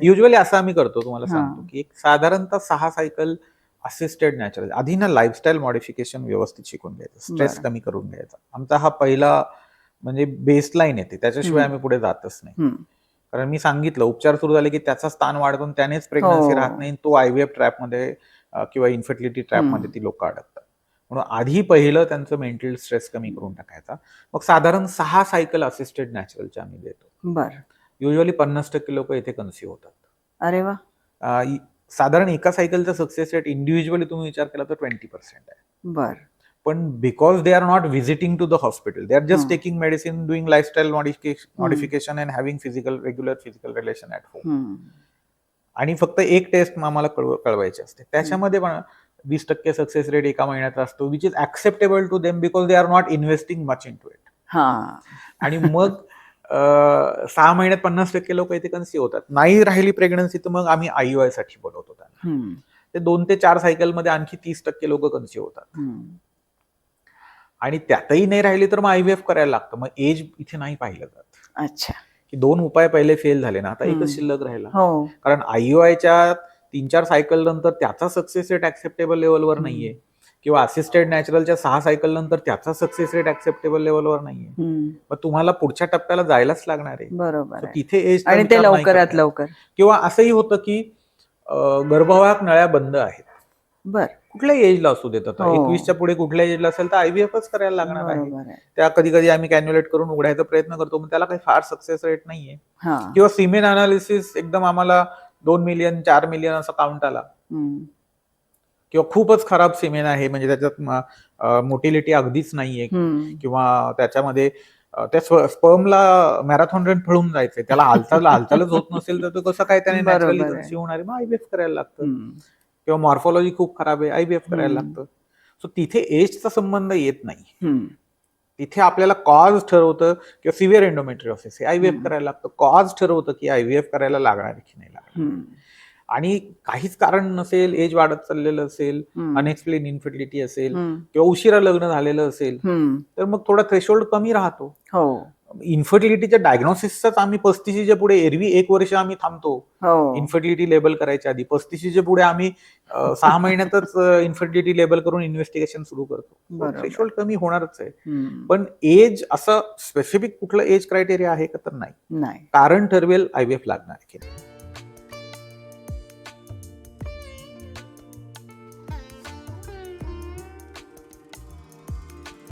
Usually असं आम्ही करतो तुम्हाला. सांगतो की एक साधारणतः सहा सायकल असिस्टेड नॅचरल आधी ना लाईफस्टाईल मॉडिफिकेशन व्यवस्थित शिकून घ्यायचं स्ट्रेस. कमी करून घ्यायचा आमचा हा पहिला म्हणजे बेसलाईन येते त्याच्याशिवाय. आम्ही पुढे जातच नाही. कारण मी सांगितलं उपचार सुरू झाले की त्याचा स्थान वाढतो त्यानेच प्रेग्नन्सी हो. राहत नाही तो आयव्हीएफ ट्रॅपमध्ये किंवा इन्फर्टिलिटी ट्रॅपमध्ये. ती लोक अडकतात म्हणून आधी पहिलं त्यांचं मेंटल स्ट्रेस कमी करून टाकायचा मग साधारण सहा सायकल असिस्टेड नॅचरलच्या आम्ही देतो बर युजली पन्नास टक्के लोक इथे कन्सिव्ह होतात. अरे वा. अं, साधारण एका सायकलचा सक्सेस रेट इंडिव्हिज्युअली तुम्ही विचार केला तर ट्वेंटी पर्सेंट आहे. बर. पण because they are not visiting to the hospital they are just hmm. Taking medicine doing lifestyle modification and having physical regular physical relation at home hmm. आणि फक्त एक टेस्ट आम्हाला कळव कळवायची असते. त्याच्यामध्ये पण वीस टक्के सक्सेस रेट एका महिन्याचा असतो which is acceptable to them because they are not investing much in to it हा. आणि मग सहा महिन्यात पन्नास टक्के लोक इथे कन्सिव्ह होतात. नाही राहिली प्रेग्नन्सी तर मग आम्ही आयओआयसाठी बोलवतो त्यांना. ते दोन ते चार सायकलमध्ये आणखी तीस टक्के लोक कन्सिव्ह होतात. आणि त्यातही नाही राहिली तर मग आयव्हीएफ करायला लागतं. मग एज इथे नाही पाहिलं जात. अच्छा. की दोन उपाय पहिले फेल झाले ना आता. एकच शिल्लक राहिला. हो. कारण आयओआयच्या तीन चार सायकल नंतर त्याचा सक्सेस रेट ऍक्सेप्टेबल लेवलवर. नाहीये. किंवा असिस्टेड नॅचरलच्या सहा सायकल नंतर त्याचा सक्सेस रेट ऍक्सेप्टेबल लेवलवर नाहीये. मग तुम्हाला पुढच्या टप्प्याला जायलाच लागणार आहे. बरोबर. तिथे एज आणि ते लवकरात लवकर. किंवा असंही होतं की गर्भवाहक नळ्या बंद आहेत. बर. कुठल्याही एजला असू देत आता हो. एकवीसच्या पुढे कुठल्या एजला असेल तर आयव्हीएफच करायला लागणार आहे. त्या कधी कधी आम्ही कॅन्युलेट करून उघडायचा प्रयत्न करतो मग त्याला काही फार सक्सेस रेट नाहीये. हा. किंवा सिमेन अनालिसिस एकदम आम्हाला दोन मिलियन चार मिलियन असा काउंट आला. किंवा खूपच खराब सिमेन आहे म्हणजे त्याच्यात मोटिलिटी अगदीच नाहीये. किंवा त्याच्यामध्ये त्या स्पर्मला मॅरेथॉन रन पळून जायचंय त्याला हालचाल हालचालच होत नसेल तर तो कसं काय त्याने नॅचरली होणार मग आयबीएफ करायला लागतं. किंवा मॉर्फॉलॉजी खूप खराब आहे आयबीएफ करायला. लागतं सो तिथे एजचा संबंध येत नाही. तिथे आपल्याला कॉज ठरवतं किंवा सिव्हिअर एंडोमेट्रिओसिस हे आयव्हीएफ. करायला लागतं कॉज ठरवतं की आयव्हीएफ करायला लागणार की नाही लागणार. आणि काहीच कारण नसेल एज वाढत चाललेलं असेल. अनएक्सप्लेन इन्फर्टिलिटी असेल. किंवा उशिरा लग्न झालेलं असेल. तर मग थोडा थ्रेशोल्ड कमी राहतो हो इन्फर्टिलिटीच्या डायग्नोसिसचाच आम्ही पस्तीशीच्या पुढे एरवी एक वर्ष आम्ही थांबतो हो इन्फर्टिलिटी लेबल करायच्या आधी पस्तीशीच्या पुढे आम्ही सहा महिन्यातच इन्फर्टिलिटी लेबल करून इन्व्हेस्टिगेशन सुरू करतो. थ्रेशोल्ड कमी होणारच आहे. पण एज असं स्पेसिफिक कुठलं एज क्रायटेरिया आहे का तर नाही कारण ठरवेल आयव्हीएफ लागणार.